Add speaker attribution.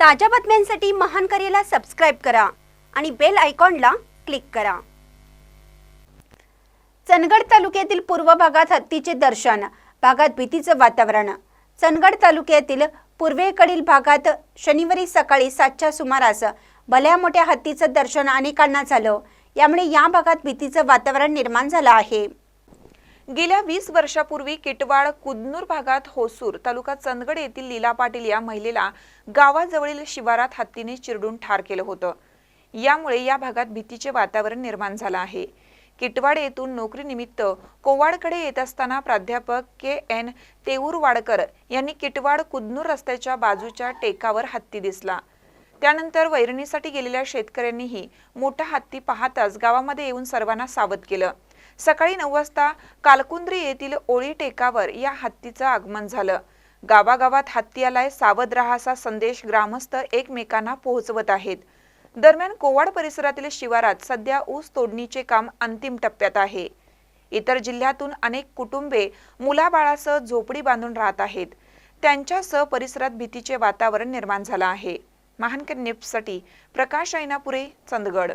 Speaker 1: ताज्या बातम्यांसाठी महान करेला सबस्क्राईब करा आणि बेल आयकॉनला क्लिक करा. चंदगड तालुक्यातील पूर्व भागात हत्तीचे दर्शन भागात भीतीचं वातावरण. चंदगड तालुक्यातील पूर्वेकडील भागात शनिवारी सकाळी सातच्या सुमारास भल्या मोठ्या हत्तीचं दर्शन अनेकांना झालं. यामुळे या भागात भीतीचं वातावरण निर्माण झालं आहे.
Speaker 2: गेल्या वीस वर्षापूर्वी किटवाड कुदनूर भागात होसूर तालुका चंदगड येथील लीला पाटील या महिलेला गावाजवळील शिवारात हत्तीने चिरडून ठार केलं होतं. यामुळे या भागात भीतीचे वातावरण निर्माण झालं आहे. किटवाड येथून नोकरीनिमित्त कोवाडकडे येत असताना प्राध्यापक के एन तेऊरवाडकर यांनी किटवाड कुदनूर रस्त्याच्या बाजूच्या टेकावर हत्ती दिसला. त्यानंतर वैरणीसाठी गेलेल्या शेतकऱ्यांनीही मोठा हत्ती पाहताच गावामध्ये येऊन सर्वांना सावध केलं. सकाळी नऊ वाजता कालकुंद्री येथील ओळी टेकावर या हत्तीचं आगमन झालं. गावागावात हत्ती आलाय सावध राहा संदेश ग्रामस्थ एकमेकांना पोहोचवत आहेत. दरम्यान कोवाड परिसरातील शिवारात सध्या ऊस तोडणीचे काम अंतिम टप्प्यात आहे. इतर जिल्ह्यातून अनेक कुटुंबे मुलाबाळासह झोपडी बांधून राहत आहेत. त्यांच्यासह परिसरात भीतीचे वातावरण निर्माण झालं आहे. महानकर निप्ससाठी प्रकाश ऐनापुरे चंदगड.